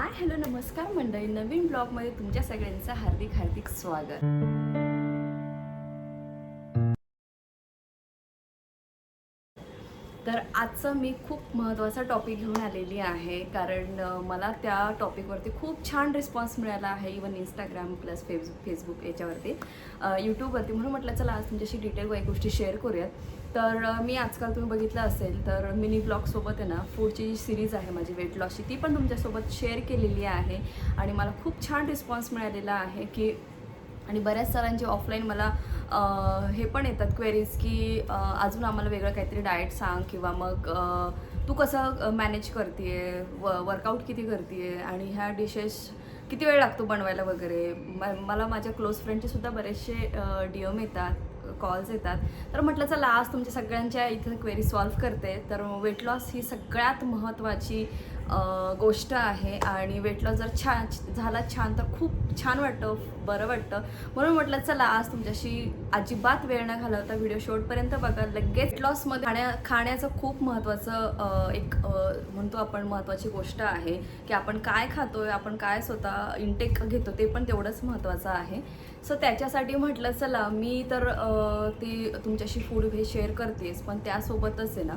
Hi hello नमस्कार मंडळी. नवीन ब्लॉगमध्ये तुमच्या सगळ्यांचं हार्दिक हार्दिक स्वागत. तर आजचं मी खूप महत्त्वाचा टॉपिक घेऊन आलेली आहे कारण मला त्या टॉपिकवरती खूप छान रिस्पॉन्स मिळाला आहे even Instagram plus face Facebook याच्यावरती यूट्यूबवरती म्हणून म्हटलं चला आज तुमच्याशी डिटेल काही गोष्टी शेअर करूयात. तर मी आजकाल तुम्ही बघितलं असेल तर मिनी ब्लॉगसोबत आहे ना फूडची जी सिरीज आहे माझी वेट लॉसची ती पण तुमच्यासोबत शेअर केलेली आहे आणि मला खूप छान रिस्पॉन्स मिळालेला आहे की आणि बऱ्याच सरांचे ऑफलाईन मला हे पण येतात क्वेरीज की अजून आम्हाला वेगळं काहीतरी डाएट सांग किंवा मग तू कसं मॅनेज करते व वर्कआउट किती करते आणि ह्या डिशेस किती वेळ लागतो बनवायला वगैरे. म- मला माझ्या क्लोज फ्रेंडचे सुद्धा बरेचसे डी एम येतात. कॉल्स येतात. तर म्हटलं चला आज तुमच्या सगळ्यांच्या इथं क्वेरी सॉल्व्ह करते. तर वेट लॉस ही सगळ्यात महत्त्वाची गोष्ट आहे. आणि वेट लॉस जर छान झाला छान तर खूप छान वाटतं बरं वाटतं. म्हणून म्हटलं चला आज तुमच्याशी अजिबात वेळ न घालवता व्हिडिओ शेवटपर्यंत बघा. लगेच लॉसमध्ये खाण्या खाण्याचं खूप महत्त्वाचं एक म्हणतो आपण महत्त्वाची गोष्ट आहे की आपण काय खातोय आपण काय स्वतः इंटेक घेतो ते पण तेवढंच महत्त्वाचं आहे. सो त्याच्यासाठी म्हटलं चला मी तर ते ती तुमच्याशी फूड हे शेअर करतेस पण त्यासोबतच आहे ना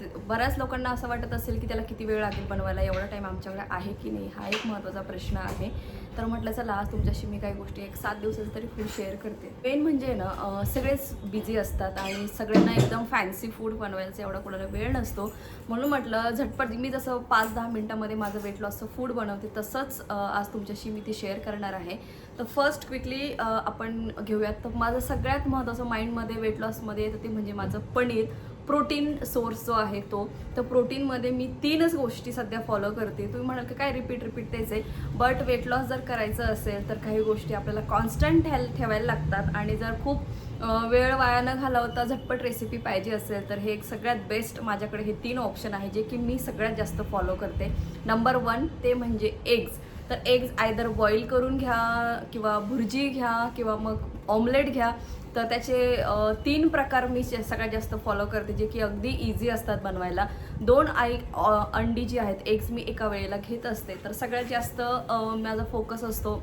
ते- बऱ्याच लोकांना असं वाटत असेल की त्याला किती वेळ लागेल बनवायला एवढा टाईम आमच्याकडे आहे की नाही हा एक महत्त्वाचा प्रश्न आहे. तर म्हटलं चला आज तुमच्याशी मी काही गोष्टी एक सात दिवसाचं तरी फूड शेअर करते. मेन म्हणजे ना सगळेच बिझी असतात आणि सगळ्यांना एकदम फॅन्सी फूड बनवायचं एवढा कोणाला वेळ नसतो. म्हणून म्हटलं झटपट मी जसं पाच दहा मिनटामध्ये माझं वेट लॉसचं फूड बनवते तसंच आज तुमच्याशी मी ते शेअर करणार आहे. तर फर्स्ट क्विकली आपण घेऊयात. तर माझं सगळ्यात महत्त्वाचं माइंडमध्ये वेट लॉसमध्ये येतं ते म्हणजे माझं पनीर. प्रोटीन सोर्स जो आहे तो तर प्रोटीनमध्ये मी तीनच गोष्टी सध्या फॉलो करते. तुम्ही म्हणाल की काय रिपीट रिपीट तेच आहे. बट वेट लॉस जर करायचं असेल तर काही गोष्टी आपल्याला कॉन्स्टंट हेल्थ ठेवायला लागतात. आणि जर खूप वेळ वाया न घालवता झटपट रेसिपी पाहिजे असेल तर हे एक सगळ्यात बेस्ट माझ्याकडे हे तीन ऑप्शन आहे जे की मी सगळ्यात जास्त फॉलो करते. नंबर वन ते म्हणजे एग्ज तर एग्ज आयदर बॉईल करून घ्या किंवा भुर्जी घ्या किंवा मग ऑमलेट घ्या. तर त्याचे तीन प्रकार मी जे सगळ्यात जास्त फॉलो करते जे की अगदी इझी असतात बनवायला. दोन आई अंडी जी आहेत एग्स मी एका वेळेला घेत असते. तर सगळ्यात जास्त माझा फोकस असतो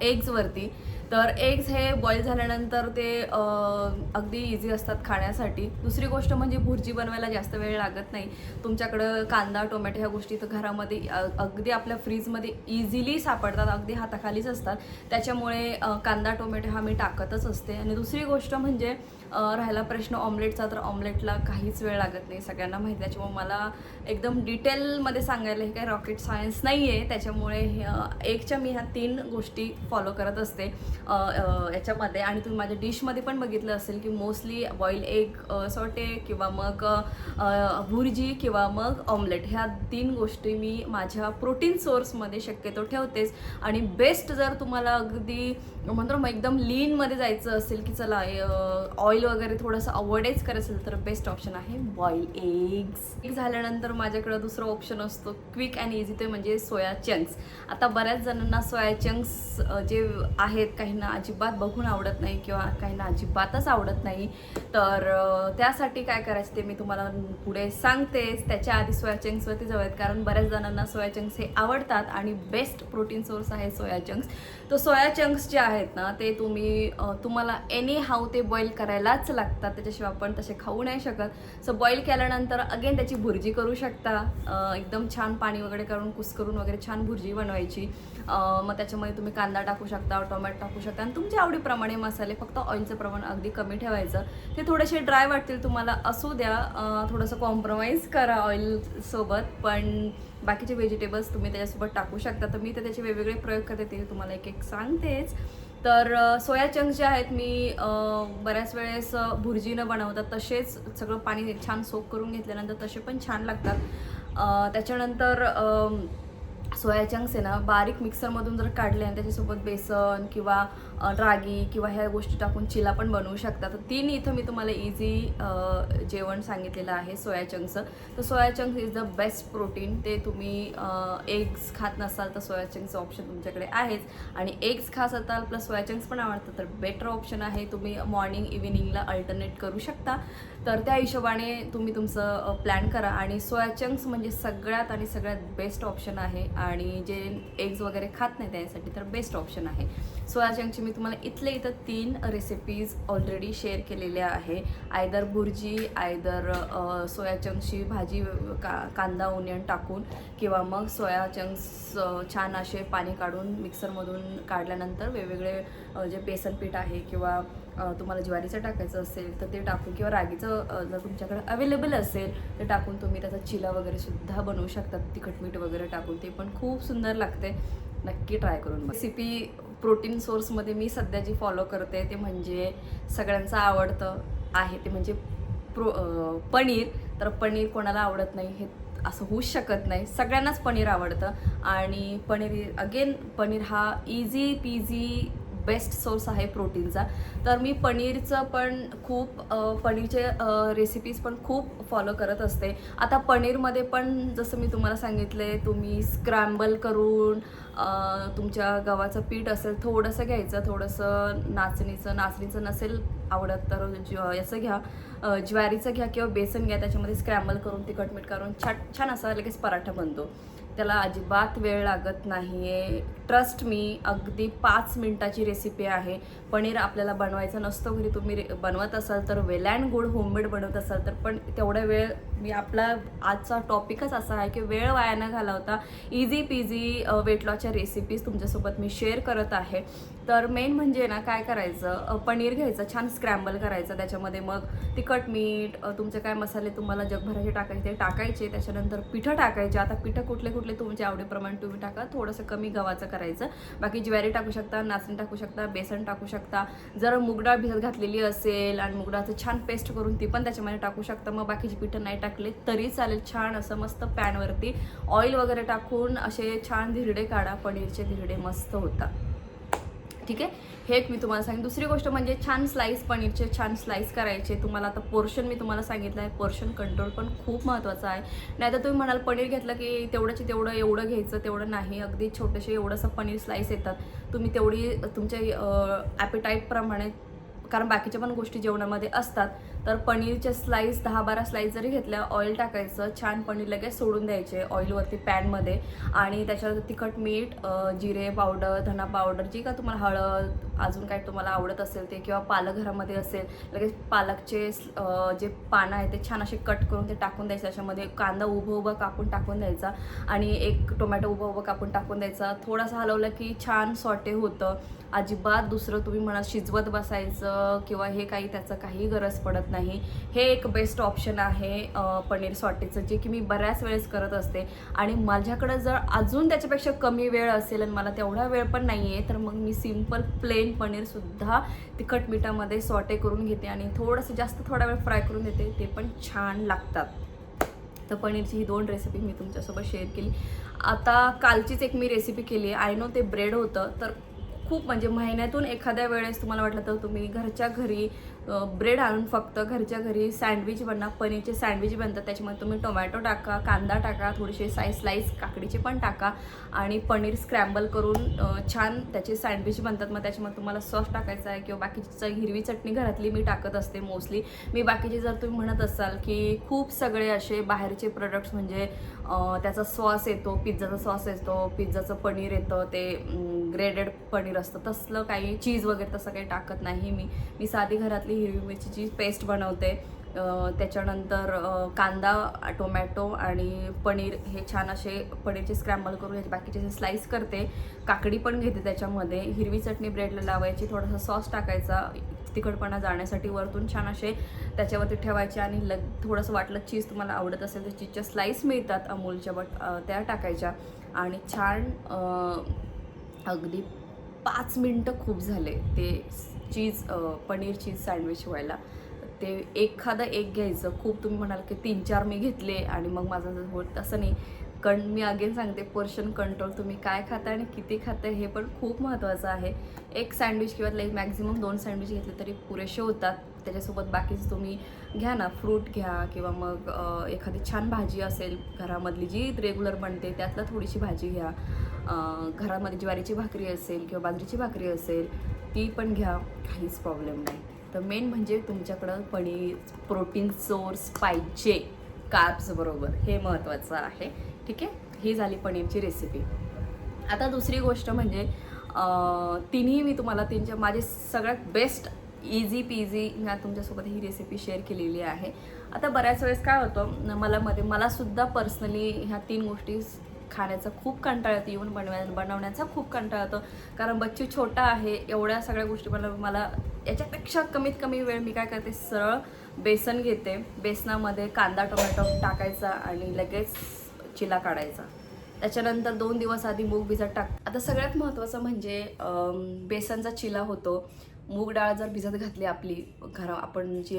एग्सवरती तर एग्स हे बॉईल झाल्यानंतर ते अगदी इझी असतात खाण्यासाठी. दुसरी गोष्ट म्हणजे भुर्जी बनवायला जास्त वेळ लागत नाही. तुमच्याकडं कांदा टोमॅटो ह्या गोष्टी तर घरामध्ये अगदी आपल्या फ्रीजमध्ये इझिली सापडतात अगदी हाताखालीच असतात. त्याच्यामुळे कांदा टोमॅटो हा मी टाकतच असते. आणि दुसरी गोष्ट म्हणजे राहिला प्रश्न ऑमलेटचा तर ऑमलेटला काहीच वेळ लागत नाही. सगळ्यांना माहिती त्याच्यामुळे मला एकदम डिटेलमध्ये सांगायला हे काही रॉकेट सायन्स नाही आहे त्याच्यामुळे एकच्या मी ह्या तीन गोष्टी फॉलो करत असते याच्यामध्ये. आणि तुम्ही माझ्या डिशमध्ये पण बघितलं असेल की मोस्टली बॉईल एग सोटे किंवा मग भुर्जी किंवा मग ऑमलेट ह्या तीन गोष्टी मी माझ्या प्रोटीन सोर्समध्ये शक्यतो ठेवतेच. आणि बेस्ट जर तुम्हाला अगदी म्हणतो मग एकदम लीनमध्ये जायचं असेल की चला ऑइल वगैरे थोडंसं अवॉइडच करायचं असेल तर बेस्ट ऑप्शन आहे बॉईल एग्स एग झाल्यानंतर माझ्याकडं दुसरा ऑप्शन असतो क्विक अँड इझी ते म्हणजे सोया चंक्स आता बऱ्याच जणांना सोया चंक्स जे आहेत काहींना अजिबात बघून आवडत नाही किंवा काहींना अजिबातच आवडत नाही. तर त्यासाठी काय करायचं ते मी तुम्हाला पुढे सांगतेच त्याच्या आधी सोया चंक्सवरती जाऊयात कारण बऱ्याच जणांना सोया चंक्स हे आवडतात आणि बेस्ट प्रोटीन सोर्स आहे सोया चंक्स तर सोया चंक्स जे आहेत ना ते तुम्ही तुम्हाला एनी हाऊ ते बॉईल करायलाच लागतात. त्याच्याशिवाय आपण तसे खाऊ नाही शकत. सो बॉईल केल्यानंतर अगेन त्याची भुर्जी करू शकता. एकदम छान पाणी वगैरे करून कुस्करून वगैरे छान भुर्जी बनवायची. मग त्याच्यामध्ये तुम्ही कांदा टाकू शकता टोमॅटो टाकू शकता. आणि तुमच्या आवडीप्रमाणे मसाले फक्त ऑइलचं प्रमाण अगदी कमी ठेवायचं. ते थोडेसे ड्राय वाटतील तुम्हाला असू द्या. थोडंसं कॉम्प्रोमाइज करा ऑइलसोबत पण बाकीचे व्हेजिटेबल्स तुम्ही त्याच्यासोबत टाकू शकता. तर मी तर त्याचे वेगवेगळे प्रयोग करते ते तुम्हाला एक एक सांगतेच. तर सोया चंक्स जे आहेत मी बऱ्याच वेळेस भुर्जीनं बनवतात. तसेच सगळं पाणी छान सोक करून घेतल्यानंतर तसे पण छान लागतात. त्याच्यानंतर सोया चंक्स आहे ना बारीक मिक्सरमधून जर काढले आणि त्याच्यासोबत बेसन किंवा रागी किंवा ह्या गोष्टी टाकून चिला पण बनवू शकता. तर तीन इथं मी तुम्हाला इझी जेवण सांगितलेलं आहे सोया चंक्सचं तर soya chunks is the best protein ते तुम्ही एग्स खात नसाल तर सोया चंक्सचं ऑप्शन तुमच्याकडे आहेच. आणि एग्स खात असाल प्लस सोया चंक्स पण आवडतं तर बेटर ऑप्शन आहे. तुम्ही मॉर्निंग इव्हिनिंगला अल्टरनेट करू शकता. तर त्या हिशोबाने तुम्ही तुमचं प्लॅन करा. आणि सोया चंक्स म्हणजे सगळ्यात आणि सगळ्यात बेस्ट ऑप्शन आहे. आणि जे एग्ज वगैरे खात नाही त्यासाठी तर बेस्ट ऑप्शन आहे. सोया चंक्सची मी तुम्हाला इथले इथं तीन रेसिपीज ऑलरेडी शेअर केलेल्या आहे. आयदर भुर्जी आयदर सोया चंक्सची भाजी का कांदा ओनियन टाकून किंवा मग सोया चंक्स छान असे पाणी काढून मिक्सरमधून काढल्यानंतर वेगवेगळे जे बेसन पीठ आहे किंवा तुम्हाला ज्वारीचं टाकायचं असेल तर ते टाकून किंवा रागीचं जर तुमच्याकडे अवेलेबल असेल तर टाकून तुम्ही त्याचा चिला वगैरे सुद्धा बनवू शकता. तिखट मीठ वगैरे टाकून ते पण खूप सुंदर लागते. नक्की ट्राय करून रेसिपी प्रोटीन सोर्समध्ये मी सध्या जी फॉलो करते ते म्हणजे सगळ्यांचं आवडतं आहे. ते म्हणजे प्रो पनीर. तर पनीर कोणाला आवडत नाही हे असं होऊच शकत नाही. सगळ्यांनाच पनीर आवडतं. आणि पनीर अगेन पनीर हा इझी पीझी बेस्ट सोर्स आहे प्रोटीनचा. तर मी पनीरचं पण खूप पनीरचे रेसिपीज पण खूप फॉलो करत असते. आता पनीरमध्ये पण जसं मी तुम्हाला सांगितले तुम्ही स्क्रॅम्बल करून तुमच्या गव्हाचं पीठ असेल थोडंसं घ्यायचं थोडंसं नाचणीचं नाचणीचं नसेल आवडत तर ज याचं घ्या ज्वारीचं घ्या किंवा बेसन घ्या त्याच्यामध्ये स्क्रॅम्बल करून तिखट मीठ करून छान छान असा लगेच पराठा बनतो. त्याला अजिबात वेळ लागत नाही आहे ट्रस्ट मी अगदी पाच मिनटाची रेसिपी आहे. पनीर आपल्याला बनवायचं नसतं घरी तुम्ही रे- बनवत असाल तर वेल अँड गुड होममेड बनवत असाल तर पण तेवढा वेळ मी आपला आजचा टॉपिकच असा आहे की वेळ वाया न घालवता इझी पीझी वेट लॉसच्या रेसिपीज तुमच्यासोबत मी शेअर करत आहे. तर मेन म्हणजे ना काय करायचं पनीर घ्यायचं छान स्क्रॅम्बल करायचं त्याच्यामध्ये मग तिखट मीठ तुमचे काय मसाले तुम्हाला जगभराचे टाकायचे ते टाकायचे त्याच्यानंतर पिठं टाकायचे. आता पिठं कुठले कुठले तुमच्या आवडीप्रमाणे तुम्ही टाका थोडंसं कमी गव्हाचं करायचं. बाकी ज्वारी टाकू शकता नाचणी टाकू शकता बेसन टाकू शकता. जर मुगडाळ भिजत घातलेली असेल आणि मुगडाळचं छान पेस्ट करून ती पण त्याच्यामध्ये टाकू शकता. मग बाकीची पिठं नाही टाकले तरी चालेल छान असं मस्त पॅनवरती ऑइल वगैरे टाकून असे छान धिरडे काढा पनीरचे धिरडे मस्त होतात. ठीक आहे? हे एक मी तुम्हाला सांगेन. दुसरी गोष्ट म्हणजे छान स्लाईस पनीरचे छान स्लाईस करायचे. तुम्हाला आता पोर्शन मी तुम्हाला सांगितलं आहे. पोर्शन कंट्रोल पण खूप महत्त्वाचं आहे. नाहीतर तुम्ही म्हणाल पनीर घेतलं की तेवढंचे तेवढं एवढं घ्यायचं तेवढं नाही. अगदी छोटेसे एवढंसं पनीर स्लाईस येतात. तुम्ही तेवढी तुमच्या ॲपिटाईटप्रमाणे कारण बाकीच्या पण गोष्टी जेवणामध्ये असतात. तर पनीरचे स्लाईस दहा बारा स्लाईस जरी घेतल्या ऑइल टाकायचं छान पनीर लगेच सोडून द्यायचे ऑइलवरती पॅनमध्ये आणि त्याच्यावर तिखट मीठ जिरे पावडर धना पावडर जी का तुम्हाला हळद अजून काय तुम्हाला आवडत असेल ते किंवा पालक घरामध्ये असेल लगेच पालकचे जे पानं आहे ते छान असे कट करून ते टाकून द्यायचे. त्याच्यामध्ये कांदा उभं उभं कापून टाकून द्यायचा आणि एक टोमॅटो उभं उभं कापून टाकून द्यायचा. थोडासा हलवलं की छान सॉटे होतं. अजिबात दुसरं तुम्ही म्हणा शिजवत बसायचं किंवा हे काही त्याचं काही गरज पडत नाही. नाही. हे एक बेस्ट ऑप्शन आहे पनीर सॉटेचं जे की मी बऱ्याच वेळेस करत असते. आणि माझ्याकडं जर अजून त्याच्यापेक्षा कमी वेळ असेल आणि मला तेवढा वेळ पण नाही आहे तर मग मी सिंपल प्लेन पनीरसुद्धा तिखट मिठामध्ये सॉटे करून घेते आणि थोडंसं जास्त थोडा वेळ फ्राय करून देते ते पण छान लागतात. तर पनीरची ही दोन रेसिपी मी तुमच्यासोबत शेअर केली. आता कालचीच एक मी रेसिपी केली आहे. आय नो ते ब्रेड होतं तर खूप म्हणजे महिन्यातून एखाद्या वेळेस तुम्हाला वाटलं तर तुम्ही घरच्या घरी ब्रेड आणून फक्त घरच्या घरी सँडविच बना पनीरचे सँडविच बनतात त्याच्यामध्ये तुम्ही टोमॅटो टाका कांदा टाका थोडीशी साईज स्लाईस काकडीचे पण टाका आणि पनीर स्क्रॅम्बल करून छान त्याचे सँडविच बनतात. मग त्याच्यामध्ये तुम्हाला सॉस टाकायचा आहे किंवा बाकीची हिरवी चटणी घरातली मी टाकत असते मोस्टली. मी बाकीचे जर तुम्ही म्हणत असाल की खूप सगळे असे बाहेरचे प्रोडक्ट्स म्हणजे त्याचा सॉस येतो पिझ्झाचा सॉस येतो पिझ्झाचं पनीर येतं ते ग्रेडेड पनीर असतं. तसलं काही चीज वगैरे तसं काही टाकत नाही मी. मी साधी घरातली हिरवी मिरचीची पेस्ट बनवते त्याच्यानंतर कांदा टोमॅटो आणि पनीर हे छान असे पनीरचे स्क्रॅम्बल करून याचे बाकीचे स्लाईस करते काकडी पण घेते त्याच्यामध्ये. हिरवी चटणी ब्रेडला लावायची थोडासा सॉस टाकायचा तिखटपणा जाण्यासाठी वरतून छान असे त्याच्यावरती ठेवायचे आणि लग थोडंसं वाटलं चीज तुम्हाला आवडत असेल तर चीजच्या स्लाईस मिळतात अमूलच्या बट त्या टाकायच्या. आणि छान अगदी पाच मिनटं खूप झाले. ते चीज पनीर चीज सँडविच व्हायला. ते एखादं एक घ्यायचं. खूप तुम्ही म्हणाल की तीन चार मी घेतले आणि मग माझं होत तसं नाही. कण मी अगेन सांगते पोर्शन कंट्रोल तुम्ही काय खाता आणि किती खाता हे पण खूप महत्त्वाचं आहे. एक सँडविच किंवा लाईक मॅक्झिमम दोन सँडविच घेतले तरी पुरेसे होतात. त्याच्यासोबत बाकीचं तुम्ही घ्या ना फ्रूट घ्या किंवा मग एखादी छान भाजी असेल घरामधली जी रेग्युलर बनते त्यातला थोडीशी भाजी घ्या. घरामध्ये ज्वारीची भाकरी असेल किंवा बाजरीची भाकरी असेल ती पण घ्या काहीच प्रॉब्लेम नाही. तर मेन म्हणजे तुमच्याकडं पनीर प्रोटीन सोर्स पाहिजे कार्ब्स बरोबर हे महत्त्वाचं आहे. ठीक आहे? ही झाली पनीरची रेसिपी आता दुसरी गोष्ट म्हणजे तिन्ही मी तुम्हाला तीनच्या माझे सगळ्यात बेस्ट इझी पीझी ह्या तुमच्यासोबत ही रेसिपी शेअर केलेली आहे. आता बऱ्याच वेळेस काय होतं मला मध्ये मला सुद्धा पर्सनली ह्या तीन गोष्टी खाण्याचा खूप कंटाळा येतो. इव्हन बनव बनवण्याचा खूप कंटाळा येतो. कारण बच्चू छोटा आहे एवढ्या सगळ्या गोष्टी बनव मला याच्यापेक्षा कमीत कमी वेळ मी काय करते सरळ बेसन घेते. बेसनामध्ये कांदा टोमॅटो टाकायचा आणि लगेच चिला काढायचा. त्याच्यानंतर दोन दिवस आधी मूग भिजत टाक आता सगळ्यात महत्त्वाचं म्हणजे बेसनचा चिला होतो. मूग डाळ जर भिजत घातली आपली घरा आपण जी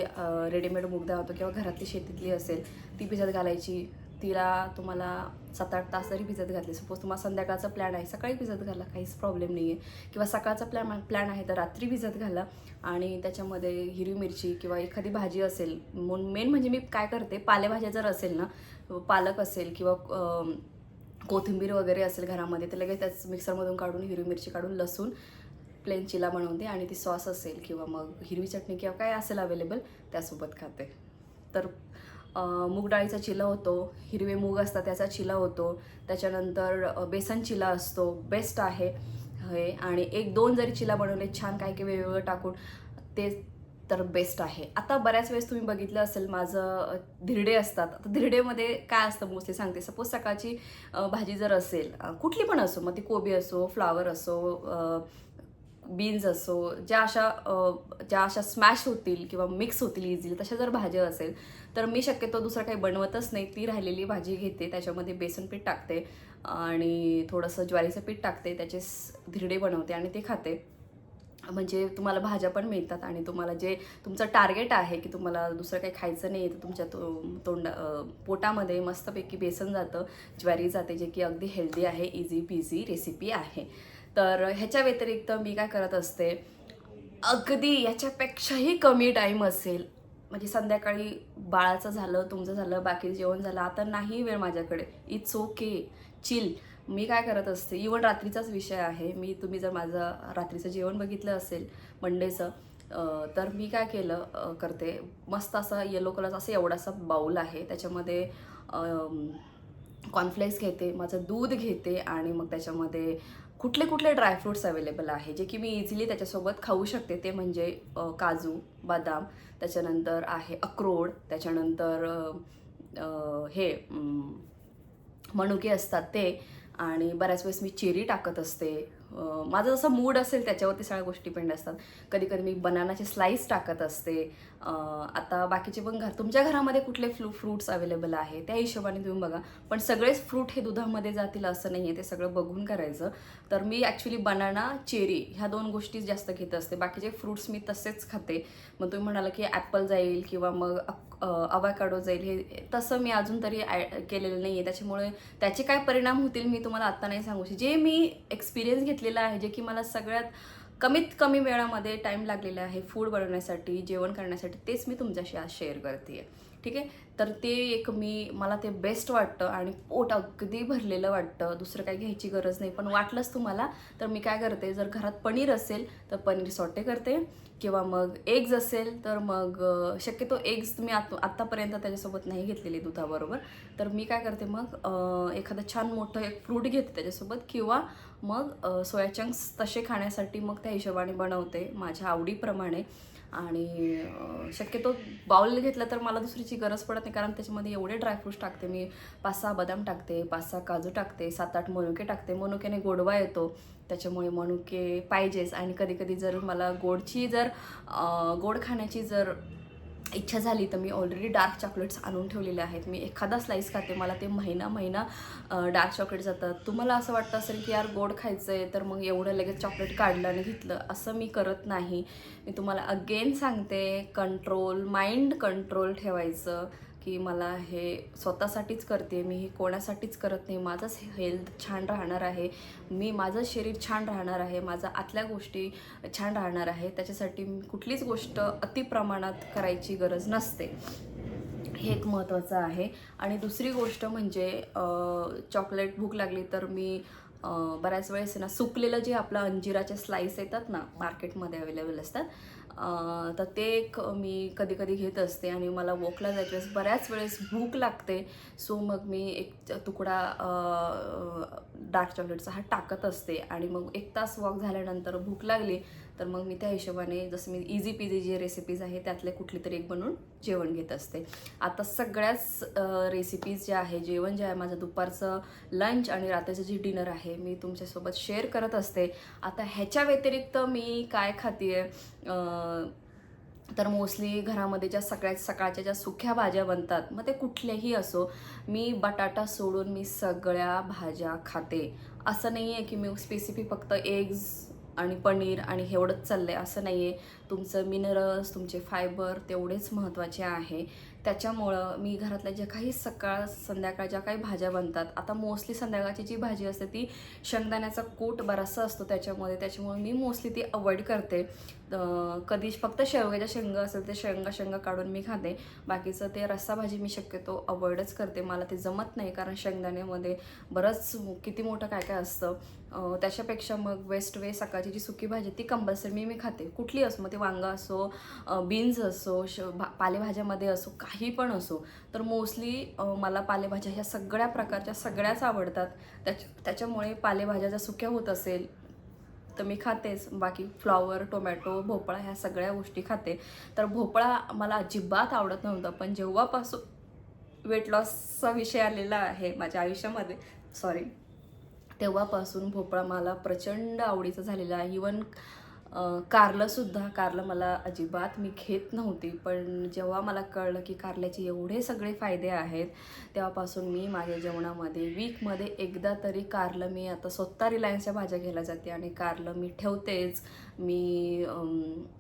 रेडीमेड मूग डाळ होतो किंवा घरातली शेतीतली असेल ती भिजत घालायची. तिला तुम्हाला सात आठ तास जरी भिजत घातली. सपोज तुम्हाला संध्याकाळचा प्लॅन आहे सकाळी भिजत घाला काहीच प्रॉब्लेम नाही आहे किंवा सकाळचा प्लॅन प्लॅन आहे तर रात्री भिजत घाला. आणि त्याच्यामध्ये हिरवी मिरची किंवा एखादी भाजी असेल मेन म्हणजे मी काय करते पालेभाज्या जर असेल ना पालक असेल किंवा कोथिंबीर वगैरे असेल घरामध्ये तर लगेच त्याच मिक्सरमधून काढून हिरवी मिरची काढून लसूण प्लेन चिला बनवते आणि ती सॉस असेल किंवा मग हिरवी चटणी किंवा काय असेल अवेलेबल त्यासोबत खाते. तर मूग डाळीचा चिला होतो हिरवे मूग असतात त्याचा चिला होतो त्याच्यानंतर बेसन चिला असतो बेस्ट आहे हे. आणि एक दोन जरी चिला बनवले छान काय काय वेगवेगळं टाकून ते तर बेस्ट आहे. आता बऱ्याच वेळेस तुम्ही बघितलं असेल माझं धिरडे असतात. आता धिरडेमध्ये काय असतं मोस्टली सांगते. सपोज सकाळची भाजी जर असेल कुठली पण असो मग ती कोबी असो फ्लावर असो बीन्स असो ज्या अशा ज्या अशा स्मॅश होतील किंवा मिक्स होतील इझिली तशा जर भाज्या असेल तर मी शक्यतो दुसरं काही बनवतच नाही. ती राहिलेली भाजी घेते त्याच्यामध्ये बेसन पीठ टाकते आणि थोडंसं ज्वारीचं पीठ टाकते त्याचे धिरडे बनवते आणि ते खाते. म्हणजे तुम्हाला भाज्या पण मिळतात आणि तुम्हाला जे तुमचं टार्गेट आहे की तुम्हाला दुसरं काही खायचं नाही आहे तर तुमच्या तो तोंड पोटामध्ये मस्तपैकी बेसन जातं ज्वारी जाते जे की अगदी हेल्दी आहे इझी पिझी रेसिपी आहे. तर ह्याच्या व्यतिरिक्त मी काय करत असते अगदी याच्यापेक्षाही कमी टाईम असेल म्हणजे संध्याकाळी बाळाचं झालं तुमचं झालं बाकी जेवण झालं आता नाही वेळ माझ्याकडे. इट्स ओके चिल मी काय करत असते इवन रात्रीचाच विषय आहे. मी तुम्ही जर माझं रात्रीचं जेवण बघितलं असेल मंडेचं तर मी काय केलं करते मस्त असा येलो कलरचा असं एवढासा बाऊल आहे. त्याच्यामध्ये कॉर्नफ्लेक्स घेते माझं दूध घेते आणि मग त्याच्यामध्ये कुठले कुठले ड्रायफ्रुट्स अवेलेबल आहे जे की मी इझिली त्याच्यासोबत खाऊ शकते ते म्हणजे काजू बदाम त्याच्यानंतर आहे अक्रोड त्याच्यानंतर हे मनुके असतात ते आणि बऱ्याच वेळेस मी चेरी टाकत असते. माझं जसं मूड असेल त्याच्यावरती सगळ्या गोष्टी पेंड असतात कधी कधी मी बनानाचे स्लाईस टाकत असते. आता बाकीचे पण घर तुमच्या घरामध्ये कुठले फ्लू फ्रूट्स अवेलेबल आहे? त्या हिशोबाने तुम्ही बघा. पण सगळेच फ्रूट हे दुधामध्ये जातील असं नाही आहे ते सगळं बघून करायचं. तर मी ॲक्च्युली बनाना चेरी ह्या दोन गोष्टीच जास्त घेत असते. बाकीचे फ्रूट्स मी तसेच खाते. मग तुम्ही म्हणाला की ॲपल जाईल किंवा मग अवाकाडो जाईल. हे तसं मी अजून तरी ॲ- केलेलं नाही आहे त्याच्यामुळे त्याचे काय परिणाम होतील मी तुम्हाला आत्ता नाही सांगू शकते. जे मी एक्सपिरियन्स घेतलेलं आहे जे की मला सगळ्यात कमीत कमी वेळामध्ये टाईम लागलेला आहे फूड बनवण्यासाठी जेवण करण्यासाठी तेच मी तुमच्याशी आज शेअर करते आहे ठीक आहे? तर ते एक मी मला ते बेस्ट वाटतं आणि पोट अगदी भरलेलं वाटतं. दुसरं काही घ्यायची गरज नाही. पण वाटलंच तुम्हाला तर मी काय करते जर घरात पनीर असेल तर पनीर सॉटे करते. किंवा मग एग्ज असेल तर मग शक्यतो एग्ज तुम्ही आत आत्तापर्यंत त्याच्यासोबत नाही घेतलेली दुधाबरोबर. तर मी काय करते मग एखादं छान मोठं एक फ्रूट घेते त्याच्यासोबत. किंवा मग सोया चंक्स तसे खाण्यासाठी मग त्या हिशोबाने बनवते माझ्या आवडीप्रमाणे. आणि शक्यतो बाउल घेतलं तर मला दुसरीची गरज पडत नाही कारण त्याच्यामध्ये एवढे ड्रायफ्रूट्स टाकते मी. पाच सहा बदाम टाकते पाच सहा काजू टाकते सात आठ मनुके टाकते. मनुक्याने गोडवा येतो. त्याच्यामुळे मनुके पाहिजेच. आणि कधी कधी जर मला गोडची जर गोड खाण्याची जर इच्छा झाली तर मी ऑलरेडी डार्क चॉकलेट्स आणून ठेवलेले आहेत. मी एखादा स्लाईस खाते मला ते महिना महिना डार्क चॉकलेट जातात. तुम्हाला असं वाटतं असेल की यार गोड खायचं आहे तर मग एवढं लगेच चॉकलेट काढलं आणि घेतलं. असं मी करत नाही. मी तुम्हाला अगेन सांगते कंट्रोल माइंड कंट्रोल ठेवायचं. की मला हे स्वतःसाठीच करते मी हे कोणासाठीच करत नाही माझंच हेल्थ छान राहणार आहे मी माझं शरीर छान राहणार आहे माझा आतल्या गोष्टी छान राहणार आहे त्याच्यासाठी मी कुठलीच गोष्ट अतिप्रमाणात करायची गरज नसते. हे एक महत्त्वाचं आहे. आणि दुसरी गोष्ट म्हणजे चॉकलेट भूक लागली तर मी बऱ्याच वेळेस ना सुकलेलं जे आपलं अंजिराचे स्लाईस येतात ना मार्केटमध्ये अवेलेबल असतात तर ते एक मी कधी कधी घेत असते आणि मला वॉकला जायच्या. वेळेस बऱ्याच वेळेस भूक लागते. सो मग मी एक तुकडा डार्क चॉकलेटचा हा टाकत असते. आणि मग एक तास वॉक झाल्यानंतर भूक लागली तर मग मी त्या हिशोबाने जसं मी इझी पिझी जे रेसिपीज आहे त्यातले कुठली तरी एक बनवून जेवण घेत असते. आता सगळ्याच रेसिपीज ज्या आहे जेवण जे आहे माझं दुपारचं लंच आणि रात्रीचं जे डिनर आहे मी तुमच्यासोबत शेअर करत असते. आता ह्याच्या व्यतिरिक्त मी काय खाते तर मोस्टली घरामध्ये ज्या सगळ्यात सकाळच्या ज्या सुक्या भाज्या बनतात मग ते कुठल्याही असो मी बटाटा सोडून मी सगळ्या भाज्या खाते. असं नाही आहे की मी स्पेसिफिक फक्त एग्ज आणि पनीर आणि एवढंच चाललं आहे असं नाही आहे तुमचं मिनरल्स तुमचे फायबर तेवढेच महत्त्वाचे आहे. त्याच्यामुळं मी घरातल्या ज्या काही सकाळ संध्याकाळ ज्या काही भाज्या बनतात आता मोस्टली संध्याकाळची जी भाजी असते ती शेंगदाण्याचा कूट बराचसा असतो त्याच्यामध्ये. त्याच्यामुळे मी मोस्टली ती अवॉइड करते. कधी फक्त शेवग्याच्या शेंगा असेल ते शेंगा शेंगा काढून मी खाते. बाकीचं ते रस्सा भाजी मी शक्यतो अवॉइडच करते. मला ते जमत नाही कारण शेंगदाण्यामध्ये बरंच किती मोठं काय काय असतं. त्याच्यापेक्षा मग वेस्ट वे सकाळची जी सुकी भाजी ती कंपल्सरी मी मी खाते. कुठली असो मग ते वांगा असो बीन्स असो श भा पालेभाज्यामध्ये असो काही पण असो तर मोस्टली मला पालेभाज्या ह्या सगळ्या प्रकारच्या सगळ्याच आवडतात. त्याच्या त्याच्यामुळे पालेभाज्या जर सुक्या होत असेल तर मी खातेच. बाकी फ्लॉवर टोमॅटो भोपळा ह्या सगळ्या गोष्टी खाते. तर भोपळा मला अजिबात आवडत नव्हता पण जेव्हापासून वेट लॉसचा विषय आलेला आहे माझ्या आयुष्यामध्ये सॉरी तेव्हापासून भोपळा मला प्रचंड आवडीचा झालेला आहे. इवन कारलंसुद्धा कारलं मला अजिबात मी घेत नव्हती. पण जेव्हा मला कळलं की कारल्याचे एवढे सगळे फायदे आहेत तेव्हापासून मी माझ्या जेवणामध्ये वीकमध्ये एकदा तरी कारलं मी आता स्वतः रिलायन्सच्या भाज्या घ्यायला जाते आणि कारलं मी ठेवतेच. मी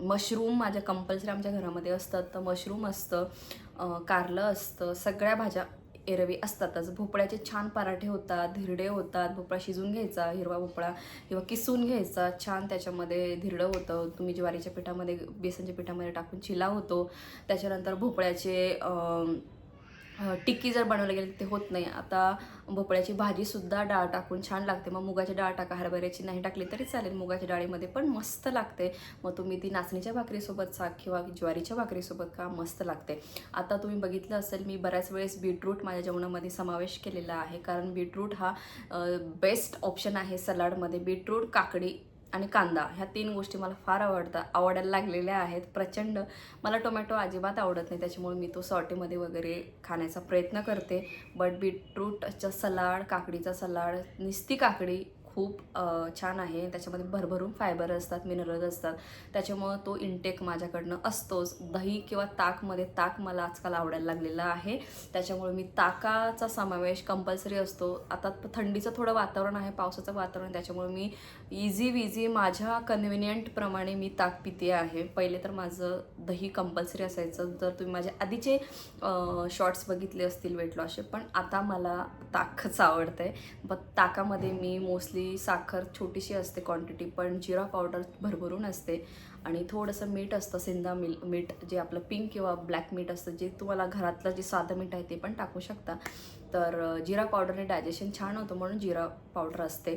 मशरूम माझ्या कंपल्सरी आमच्या घरामध्ये असतात. तर मशरूम असतं कारलं असतं सगळ्या भाज्या एरवी असतातच. भोपळ्याचे छान पराठे होतात धिरडे होतात. भोपळा शिजून घ्यायचा हिरवा भोपळा किंवा किसून घ्यायचा. छान त्याच्यामध्ये धिरडं होतं. तुम्ही ज्वारीच्या पिठामध्ये बेसनच्या पिठामध्ये टाकून चिला होतो. त्याच्यानंतर भोपळ्याचे टिक्की जर बनवलं गेली ते होत नाही. आता भोपळ्याची भाजीसुद्धा डाळ टाकून छान लागते. मग मुगाची डाळ टाका हरभऱ्याची नाही टाकली तरी चालेल मुगाच्या डाळीमध्ये पण मस्त लागते. मग तुम्ही ती नाचणीच्या भाकरीसोबत साग किंवा ज्वारीच्या भाकरीसोबत का मस्त लागते. आता तुम्ही बघितलं असेल मी बऱ्याच वेळेस बीटरूट माझ्या जेवणामध्ये समावेश केलेला आहे. कारण बीटरूट हा बेस्ट ऑप्शन आहे सलाडमध्ये. बीटरूट काकडी आणि कांदा ह्या तीन गोष्टी मला फार आवडतात आवडायला लागलेल्या आहेत. प्रचंड. मला टोमॅटो अजिबात आवडत नाही त्याच्यामुळे मी तो सॉटेमध्ये वगैरे खाण्याचा प्रयत्न करते. बट बीटरूटचा सलाड काकडीचा सलाड निस्ती काकडी खूप छान आहे. त्याच्यामध्ये भरभरून फायबर असतात मिनरल्स असतात. त्याच्यामुळं तो इंटेक माझ्याकडनं असतोच. दही किंवा ताकमध्ये ताक मला आजकाल आवडायला लागलेला आहे. त्याच्यामुळे मी ताकाचा समावेश कंपल्सरी असतो. आता थंडीचं थोडं वातावरण आहे पावसाचं वातावरण त्याच्यामुळे मी इझी विझी माझ्या कन्व्हिनियंटप्रमाणे मी ताक पिते आहे. पहिले तर माझं दही कंपल्सरी असायचं. जर तुम्ही माझ्या आधीचे शॉर्ट्स बघितले असतील वेट लॉसचे पण आता मला ताकच आवडतं आहे ब ताकामध्ये मी मोस्टली साखर छोटीशी असते क्वांटिटी पण जिरा पावडर भरभरून असते. आणि थोडंसं मीठ असतं सिंधा मिल मीठ जे आपलं पिंक किंवा ब्लॅक मीठ असतं जे तुम्हाला घरातलं जे साधं मीठ आहे ते पण टाकू शकता. तर जिरा पावडरने डायजेशन छान होतं म्हणून जिरा पावडर असते.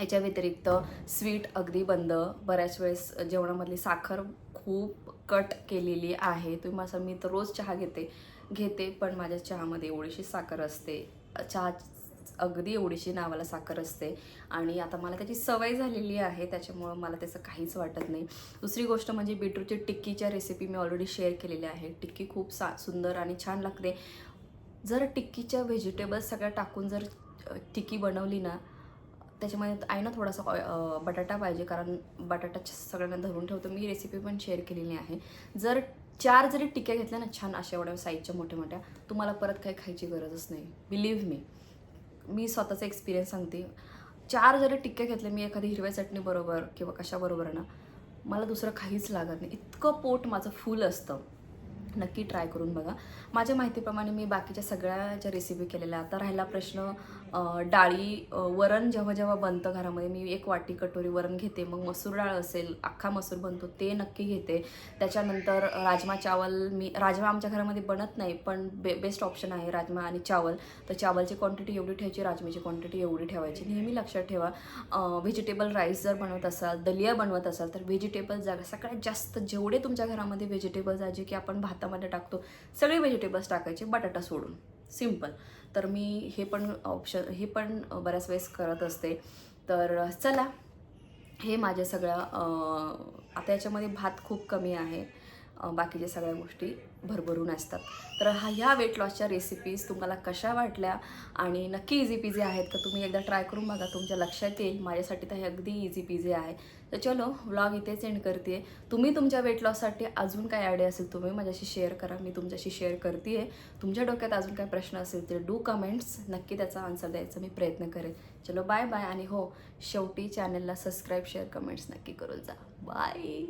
याच्या व्यतिरिक्त स्वीट अगदी बंद. बऱ्याच वेळेस जेवणामधली साखर खूप कट केलेली आहे. तुम्ही असं मी तर रोज चहा घेते घेते पण माझ्या चहामध्ये एवढीशी साखर असते. चहा अगदी एवढीशी नावाला साखर असते. आणि आता मला त्याची सवय झालेली आहे त्याच्यामुळं मला त्याचं काहीच वाटत नाही. दुसरी गोष्ट म्हणजे बीटरूटची टिक्कीच्या रेसिपी मी ऑलरेडी शेअर केलेल्या आहे. टिक्की खूप सा सुंदर आणि छान लागते. जर टिक्कीच्या व्हेजिटेबल्स सगळ्या टाकून जर टिक्की बनवली ना त्याच्यामध्ये आहे ना थोडासा बटाटा पाहिजे. कारण बटाटा सगळ्यांना धरून ठेवतो. मी रेसिपी पण शेअर केलेली आहे. जर चार जरी टिक्या घेतल्या ना छान अशा एवढ्या साईजच्या मोठ्या मोठ्या तुम्हाला परत काही खायची गरजच नाही. बिलीव्ह मी मी स्वतःचा एक्सपिरियन्स सांगते. चार जरी टिक्के घेतले मी एखादी हिरव्या चटणी बरोबर किंवा कशाबरोबर ना मला दुसरं काहीच लागत नाही. इतकं पोट माझं फुल असतं. नक्की ट्राय करून बघा. माझ्या माहितीप्रमाणे मी बाकीच्या सगळ्या ज्या रेसिपी केलेल्या आता राहिला प्रश्न डाळी वरण जेव्हा जेव्हा बनतं घरामध्ये मी एक वाटी कटोरी वरण घेते मग मसूर डाळ असेल अख्खा मसूर बनतो ते नक्की घेते. त्याच्यानंतर राजमा चावल मी राजमा आमच्या घरामध्ये बनत नाही पण बे बेस्ट ऑप्शन आहे राजमा आणि चावल. तर चावलची क्वांटिटी एवढी ठेवायची राजमाची क्वांटिटी एवढी ठेवायची. नेहमी लक्षात ठेवा व्हेजिटेबल राईस जर बनवत असाल दलिया बनवत असाल तर व्हेजिटेबल जागा सगळ्यात जास्त जेवढे तुमच्या घरामध्ये व्हेजिटेबल्स आहे जे की आपण भातामध्ये टाकतो सगळे व्हेजिटेबल्स टाकायचे बटाटा सोडून. सिंपल तर मी हे पण ऑप्शन हे पण बऱ्याच वेळेस करत असते. तर चला. हे माझ्या सगळ्या आता याच्यामध्ये भात खूप कमी आहे बाकीच्या सगळ्या गोष्टी. भरभरून असतात. तर हा ह्या वेट लॉसच्या रेसिपीज तुम्हाला कशा वाटल्या? आणि नक्की इझी पिझी आहेत का? तुम्ही एकदा ट्राय करून बघा. तुमच्या लक्षात येईल. माझ्यासाठी तर हे अगदी इझी पिझी आहे. तर चलो व्लॉग इथेच एंड करते. तुम्ही तुमच्या वेट लॉससाठी अजून काय आयडिया असेल तुम्ही माझ्याशी शेअर करा. मी तुमच्याशी शेअर करते आहे तुमच्या डोक्यात अजून काय प्रश्न असेल तर डू कमेंट्स नक्की त्याचा आन्सर द्यायचा मी प्रयत्न करेन. चलो बाय बाय आणि हो शेवटी चॅनलला सबस्क्राईब शेअर कमेंट्स नक्की करून जा. बाय